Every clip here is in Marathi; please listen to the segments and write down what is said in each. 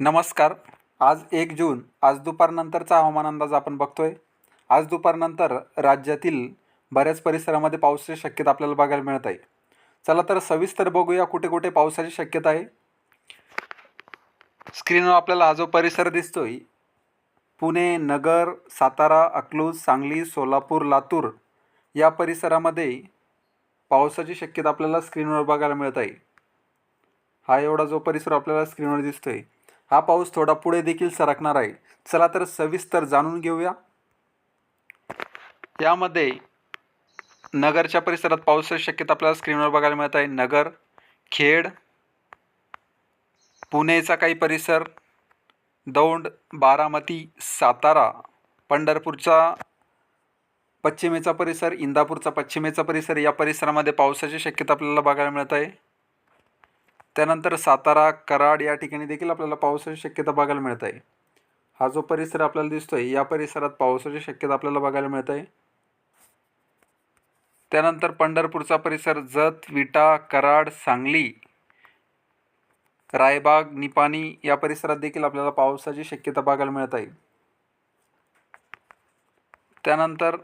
नमस्कार. आज एक जून आज दुपारनंतरचा हवामान अंदाज आपण बघतोय. आज दुपारनंतर राज्यातील बऱ्याच परिसरामध्ये पावसाची शक्यता आपल्याला बघायला मिळत आहे. चला तर सविस्तर बघूया कुठे कुठे पावसाची शक्यता आहे. स्क्रीनवर आपल्याला हा जो परिसर दिसतोय पुणे नगर सातारा अकलूज सांगली सोलापूर लातूर या परिसरामध्ये पावसाची शक्यता आपल्याला स्क्रीनवर बघायला मिळत आहे. हा एवढा जो परिसर आपल्याला स्क्रीनवर दिसतोय हा पाऊस थोडा पुढे देखील सरकणार आहे. चला तर सविस्तर जाणून घेऊया. यामध्ये नगरच्या परिसरात पावसाची शक्यता आपल्याला स्क्रीनवर बघायला मिळत आहे. नगर खेड पुणेचा काही परिसर दौंड बारामती सातारा पंढरपूरचा पश्चिमेचा परिसर इंदापूरचा पश्चिमेचा परिसर या परिसरामध्ये पावसाची शक्यता आपल्याला बघायला मिळत आहे. त्यानंतर सातारा कराड या ठिकाणी देखील आपल्याला पावसाची शक्यता बघायला मिळत. आहे हा जो परिसर आपल्याला दिसतो आहे या परिसरात पावसाची शक्यता आपल्याला बघायला मिळत. आहे त्यानंतर पंढरपूरचा परिसर जत विटा कराड सांगली रायबाग निपाणी या परिसरात देखील आपल्याला पावसाची शक्यता बघायला मिळत. आहे त्यानंतर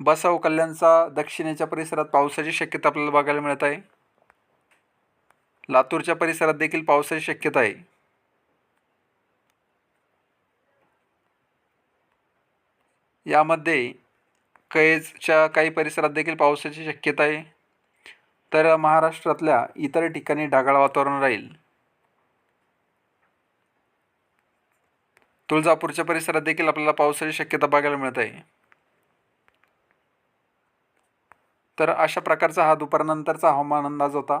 बसव कल्याणचा दक्षिणेच्या परिसरात पावसाची शक्यता आपल्याला बघायला मिळत. आहे लातूरच्या परिसरात देखील पावसाची शक्यता आहे. यामध्ये कैजच्या काही परिसरात देखील पावसाची शक्यता आहे. तर महाराष्ट्रातल्या इतर ठिकाणी ढगाळ वातावरण राहील. तुळजापूरच्या परिसरात देखील आपल्याला पावसाची शक्यता बघायला मिळत आहे. तर अशा प्रकारचा हा दुपारनंतरचा हवामान अंदाज होता.